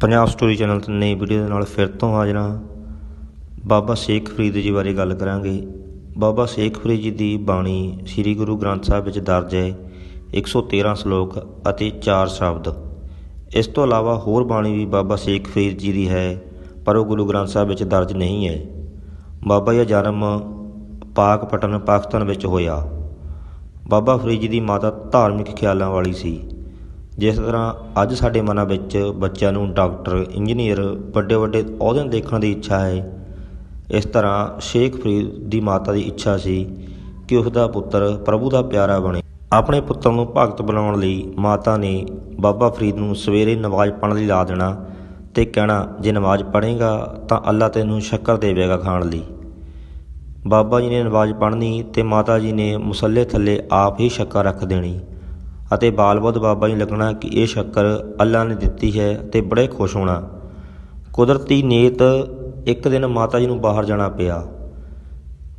Punjab story channel ਤੇ ਨਈ video ਦੇ ਨਾਲ ਫਿਰ ਤੋਂ ਹਾਜ਼ਰ ਹਾਂ। ਬਾਬਾ ਸ਼ੇਖ ਫਰੀਦ ਜੀ ਬਾਰੇ ਗੱਲ ਕਰਾਂਗੇ। ਬਾਬਾ ਸ਼ੇਖ ਫਰੀਦ ਜੀ ਦੀ ਬਾਣੀ ਸ੍ਰੀ ਗੁਰੂ ਗ੍ਰੰਥ ਸਾਹਿਬ ਵਿੱਚ ਦਰਜ ਹੈ। 113 ਸ਼ਲੋਕ ਅਤੇ 4 ਸ਼ਬਦ। ਇਸ ਤੋਂ ਇਲਾਵਾ ਹੋਰ ਬਾਣੀ ਵੀ ਬਾਬਾ ਸ਼ੇਖ ਫਰੀਦ ਜੀ ਦੀ ਹੈ, ਪਰ ਉਹ ਗੁਰੂ ਗ੍ਰੰਥ ਸਾਹਿਬ ਵਿੱਚ ਦਰਜ ਨਹੀਂ ਹੈ। ਬਾਬਾ ਜੀ ਦਾ ਜਨਮ ਪਾਕ ਪਟਨ, ਪਾਕਿਸਤਾਨ ਵਿੱਚ ਹੋਇਆ। ਬਾਬਾ ਫਰੀਦ ਜੀ ਦੀ ਮਾਤਾ ਧਾਰਮਿਕ ਖਿਆਲਾਂ ਵਾਲੀ ਸੀ। ਜਿਸ ਤਰ੍ਹਾਂ ਅੱਜ ਸਾਡੇ ਮਨਾਂ ਵਿੱਚ ਬੱਚਿਆਂ ਨੂੰ ਡਾਕਟਰ, ਇੰਜੀਨੀਅਰ ਵੱਡੇ ਵੱਡੇ ਅਹੁਦਿਆਂ ਦੇਖਣ ਦੀ ਇੱਛਾ ਹੈ। ਇਸ ਤਰ੍ਹਾਂ ਸ਼ੇਖ ਫਰੀਦ ਦੀ ਮਾਤਾ ਦੀ ਇੱਛਾ ਸੀ ਕਿ ਉਸ ਦਾ ਪੁੱਤਰ ਪ੍ਰਭੂ ਦਾ ਪਿਆਰਾ ਬਣੇ। ਆਪਣੇ ਪੁੱਤਰ ਨੂੰ ਭਗਤ ਬਣਾਉਣ ਲਈ ਮਾਤਾ ਨੇ ਬਾਬਾ ਫਰੀਦ ਨੂੰ ਸਵੇਰੇ ਨਮਾਜ਼ ਪੜ੍ਹਨ ਲਈ ਲਾ ਦੇਣਾ ਤੇ ਕਹਿਣਾ, ਜੇ ਨਮਾਜ਼ ਪੜ੍ਹੇਗਾ ਤਾਂ ਅੱਲਾ ਤੈਨੂੰ ਸ਼ੱਕਰ ਦੇਵੇਗਾ ਖਾਣ ਲਈ। ਬਾਬਾ ਜੀ ਨੇ ਨਮਾਜ਼ ਪੜ੍ਹਨੀ ਤੇ ਮਾਤਾ ਜੀ ਨੇ ਮੁਸੱਲੇ ਥੱਲੇ ਆਪ ਹੀ ਸ਼ੱਕਰ ਰੱਖ ਦੇਣੀ। ਅਤੇ ਬਾਲ ਬੁੱਧ ਬਾਬਾ ਜੀ ਲੱਗਣਾ ਕਿ ਇਹ ਸ਼ੱਕਰ ਅੱਲਾ ਨੇ ਦਿੱਤੀ ਹੈ ਤੇ ਬੜੇ ਖੁਸ਼ ਹੋਣਾ। ਕੁਦਰਤੀ ਨੀਅਤ ਇੱਕ ਦਿਨ ਮਾਤਾ ਜੀ ਨੂੰ ਬਾਹਰ ਜਾਣਾ ਪਿਆ।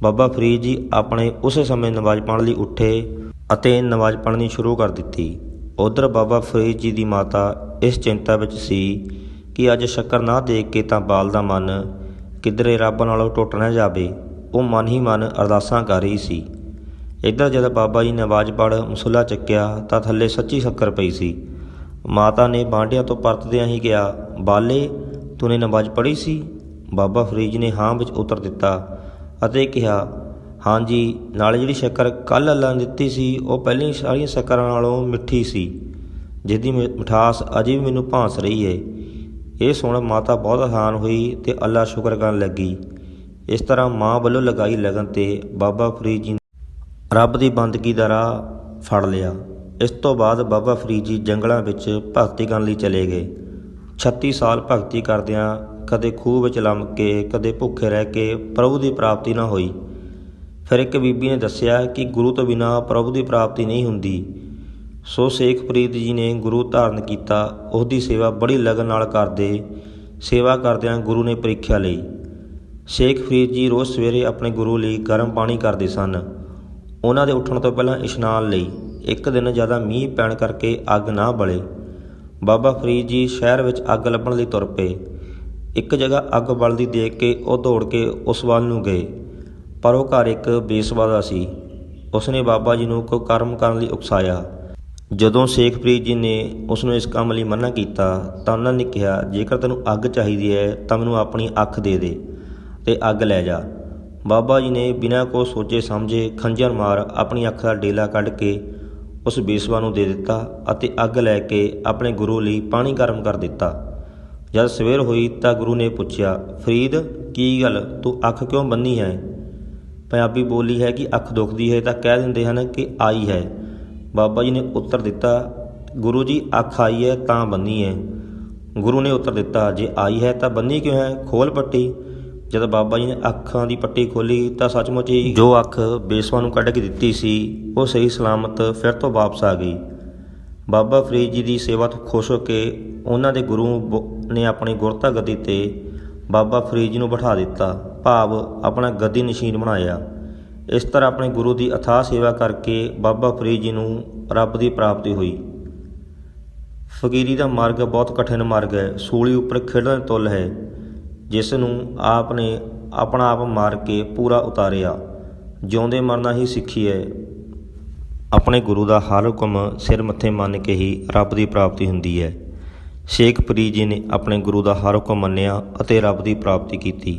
ਬਾਬਾ ਫਰੀਦ ਜੀ ਆਪਣੇ ਉਸੇ ਸਮੇਂ ਨਮਾਜ਼ ਪੜ੍ਹਨ ਲਈ ਉੱਠੇ ਅਤੇ ਨਮਾਜ਼ ਪੜ੍ਹਨੀ ਸ਼ੁਰੂ ਕਰ ਦਿੱਤੀ। ਉਧਰ ਬਾਬਾ ਫਰੀਦ ਜੀ ਦੀ ਮਾਤਾ ਇਸ ਚਿੰਤਾ ਵਿੱਚ ਸੀ ਕਿ ਅੱਜ ਸ਼ੱਕਰ ਨਾ ਦੇਖ ਕੇ ਤਾਂ ਬਾਲ ਦਾ ਮਨ ਕਿਧਰੇ ਰੱਬ ਨਾਲੋਂ ਟੁੱਟ ਨਾ ਜਾਵੇ। ਉਹ ਮਨ ਹੀ ਮਨ ਅਰਦਾਸਾਂ ਕਰ ਰਹੀ ਸੀ। ਇੱਧਰ ਜਦ ਬਾਬਾ ਜੀ ਨੇ ਆਵਾਜ਼ ਪੜ ਮੁਸੱਲਾ ਚੱਕਿਆ ਤਾਂ ਥੱਲੇ ਸੱਚੀ ਸ਼ੱਕਰ ਪਈ ਸੀ। ਮਾਤਾ ਨੇ ਬਾਂਡਿਆਂ ਤੋਂ ਪਰਤਦਿਆਂ ਹੀ ਕਿਹਾ, ਬਾਲੇ ਤੂਨੇ ਨਮਾਜ਼ ਪੜ੍ਹੀ ਸੀ? ਬਾਬਾ ਫਰੀਦ ਜੀ ਨੇ ਹਾਂ ਵਿੱਚ ਉਤਰ ਦਿੱਤਾ ਅਤੇ ਕਿਹਾ ਹਾਂਜੀ ਨਾਲੇ ਜਿਹੜੀ ਸ਼ੱਕਰ ਕੱਲ ਅੱਲਾ ਨੇ ਦਿੱਤੀ ਸੀ, ਉਹ ਪਹਿਲੀ ਸਾਰੀਆਂ ਸ਼ੱਕਰਾਂ ਨਾਲੋਂ ਮਿੱਠੀ ਸੀ। ਜਿਹਦੀ ਮਿ- ਮਿਠਾਸ ਅਜੇ ਵੀ ਮੈਨੂੰ ਭਾਂਸ ਰਹੀ ਹੈ ਇਹ ਸੁਣ ਮਾਤਾ ਬਹੁਤ ਆਸਾਨ ਹੋਈ ਤੇ ਅੱਲਾ ਸ਼ੁਕਰ ਕਰਨ ਲੱਗੀ। ਇਸ ਤਰ੍ਹਾਂ ਮਾਂ ਵੱਲੋਂ ਲਗਾਈ ਲਗਨ ਤੇ ਬਾਬਾ ਫਰੀਦ ਜੀ ਰੱਬ ਦੀ ਬੰਦਗੀ ਦਾ ਰਾਹ ਫੜ ਲਿਆ। ਇਸ ਤੋਂ ਬਾਅਦ ਬਾਬਾ ਫਰੀਦ ਜੀ ਜੰਗਲਾਂ ਵਿੱਚ ਭਗਤੀ ਕਰਨ ਲਈ ਚਲੇ ਗਏ। 36 ਸਾਲ ਭਗਤੀ ਕਰਦਿਆਂ ਕਦੇ ਖੂਹ ਵਿੱਚ ਲੰਮ ਕੇ, ਕਦੇ ਭੁੱਖੇ ਰਹਿ ਕੇ ਪ੍ਰਭੂ ਦੀ ਪ੍ਰਾਪਤੀ ਨਾ ਹੋਈ। ਫਿਰ ਇੱਕ ਬੀਬੀ ਨੇ ਦੱਸਿਆ ਕਿ ਗੁਰੂ ਤੋਂ ਬਿਨਾ ਪ੍ਰਭੂ ਦੀ ਪ੍ਰਾਪਤੀ ਨਹੀਂ ਹੁੰਦੀ। ਸੋ ਸ਼ੇਖ ਫਰੀਦ ਜੀ ਨੇ ਗੁਰੂ ਧਾਰਨ ਕੀਤਾ। ਉਸ ਦੀ ਸੇਵਾ ਬੜੀ ਲਗਨ ਨਾਲ ਕਰਦੇ, ਸੇਵਾ ਕਰਦਿਆਂ ਗੁਰੂ ਨੇ ਪ੍ਰੀਖਿਆ ਲਈ। ਸ਼ੇਖ ਫਰੀਦ ਜੀ ਰੋਜ਼ ਸਵੇਰੇ ਆਪਣੇ ਗੁਰੂ ਲਈ ਗਰਮ ਪਾਣੀ ਕਰਦੇ ਸਨ। ਉਹਨਾਂ ਦੇ ਉੱਠਣ ਤੋਂ ਪਹਿਲਾਂ ਇਸ਼ਨਾਨ ਲਈ। ਇੱਕ ਦਿਨ ਜ਼ਿਆਦਾ ਮੀਂਹ ਪੈਣ ਕਰਕੇ ਅੱਗ ਨਾ ਬਲੇ। ਬਾਬਾ ਫਰੀਦ ਜੀ ਸ਼ਹਿਰ ਵਿੱਚ ਅੱਗ ਲੱਭਣ ਲਈ ਤੁਰ ਪਏ। ਇੱਕ ਜਗ੍ਹਾ ਅੱਗ ਬਲਦੀ ਦੇਖ ਕੇ ਉਹ ਦੌੜ ਕੇ ਉਸ ਵੱਲ ਨੂੰ ਗਏ। ਪਰ ਉਹ ਘਰ ਇੱਕ ਬੇਸਵਾ ਦਾ ਸੀ। ਉਸਨੇ ਬਾਬਾ ਜੀ ਨੂੰ ਕੋਈ ਕਰਮ ਕਰਨ ਲਈ ਉਕਸਾਇਆ। ਜਦੋਂ ਸ਼ੇਖ ਫਰੀਦ ਜੀ ਨੇ ਉਸ ਨੂੰ ਇਸ ਕੰਮ ਲਈ ਮਨਾ ਕੀਤਾ, ਤਾਂ ਉਹਨਾਂ ਨੇ ਕਿਹਾ, ਜੇਕਰ ਤੈਨੂੰ ਅੱਗ ਚਾਹੀਦੀ ਹੈ, ਤਾਂ ਮੈਨੂੰ ਆਪਣੀ ਅੱਖ ਦੇ ਦੇ ਤੇ ਅੱਗ ਲੈ ਜਾ। ਬਾਬਾ ਜੀ ਨੇ ਬਿਨਾਂ ਕੋ ਸੋਚੇ ਸਮਝੇ ਖੰਜਰ ਮਾਰ ਆਪਣੀ ਅੱਖ ਦਾ ਡੇਲਾ ਕੱਢ ਕੇ ਉਸ ਬੇਸਵਾ ਨੂੰ ਦੇ ਦਿੱਤਾ ਅਤੇ ਅੱਗ ਲੈ ਕੇ ਆਪਣੇ ਗੁਰੂ ਲਈ ਪਾਣੀ ਗਰਮ ਕਰ ਦਿੱਤਾ। ਜਦ ਸਵੇਰ ਹੋਈ ਤਾਂ ਗੁਰੂ ਨੇ ਪੁੱਛਿਆ, ਫਰੀਦ, ਕੀ ਗੱਲ? ਤੂੰ ਅੱਖ ਕਿਉਂ ਬੰਨੀ ਹੈ? ਪੰਜਾਬੀ ਬੋਲੀ ਹੈ ਕਿ ਅੱਖ ਦੁਖਦੀ ਹੈ ਤਾਂ ਕਹਿ ਦਿੰਦੇ ਹਨ ਕਿ ਆਈ ਹੈ। ਬਾਬਾ ਜੀ ਨੇ ਉੱਤਰ ਦਿੱਤਾ, ਗੁਰੂ ਜੀ, ਅੱਖ ਆਈ ਹੈ ਤਾਂ ਬੰਨੀ ਹੈ। ਗੁਰੂ ਨੇ ਉੱਤਰ ਦਿੱਤਾ, ਜੇ ਆਈ ਹੈ ਤਾਂ ਬੰਨੀ ਕਿਉਂ ਹੈ? ਖੋਲ ਪੱਟੀ। ਜਦ ਬਾਬਾ ਜੀ ਨੇ ਅੱਖਾਂ ਦੀ ਪੱਟੀ ਖੋਲੀ ਤਾਂ ਸੱਚਮੁੱਚ ਹੀ ਜੋ ਅੱਖ ਬੇਸਵਾ ਨੂੰ ਕੱਢ ਕੇ ਦਿੱਤੀ ਸੀ, ਉਹ ਸਹੀ ਸਲਾਮਤ ਫਿਰ ਤੋਂ ਵਾਪਸ ਆ ਗਈ। ਬਾਬਾ ਫਰੀਦ ਜੀ ਦੀ ਸੇਵਾ ਤੋਂ ਖੁਸ਼ ਹੋ ਕੇ ਉਹਨਾਂ ਦੇ ਗੁਰੂ ਬ- ਨੇ ਆਪਣੀ ਗੁਰਤਾ ਗੱਦੀ ਤੇ ਬਾਬਾ ਫਰੀਦ ਜੀ ਨੂੰ ਬਿਠਾ ਦਿੱਤਾ। ਭਾਵ ਆਪਣਾ ਗੱਦੀ ਨਸ਼ੀਨ ਬਣਾਇਆ। ਇਸ ਤਰ੍ਹਾਂ ਆਪਣੇ ਗੁਰੂ ਦੀ ਅਥਾਹ ਸੇਵਾ ਕਰਕੇ ਬਾਬਾ ਫਰੀਦ ਜੀ ਨੂੰ ਰੱਬ ਦੀ ਪ੍ਰਾਪਤੀ ਹੋਈ। ਫਕੀਰੀ ਦਾ ਮਾਰਗ ਬਹੁਤ ਕਠਿਨ ਮਾਰਗ ਹੈ। ਸੂਲੀ ਉੱਪਰ ਖੇਡਣ ਤੁੱਲ ਹੈ। ਜਿਸ ਨੂੰ ਆਪ ਨੇ ਆਪਣਾ ਆਪ ਮਾਰ ਕੇ ਪੂਰਾ ਉਤਾਰਿਆ, ਜਿਉਂਦੇ ਮਰਨਾ ਹੀ ਸਿੱਖੀ ਹੈ ਆਪਣੇ ਗੁਰੂ ਦਾ ਹਰ ਹੁਕਮ ਸਿਰ ਮੱਥੇ ਮੰਨ ਕੇ ਹੀ ਰੱਬ ਦੀ ਪ੍ਰਾਪਤੀ ਹੁੰਦੀ ਹੈ ਸ਼ੇਖ ਫਰੀਦ ਜੀ ਨੇ ਆਪਣੇ ਗੁਰੂ ਦਾ ਹਰ ਹੁਕਮ ਮੰਨਿਆ ਅਤੇ ਰੱਬ ਦੀ ਪ੍ਰਾਪਤੀ ਕੀਤੀ।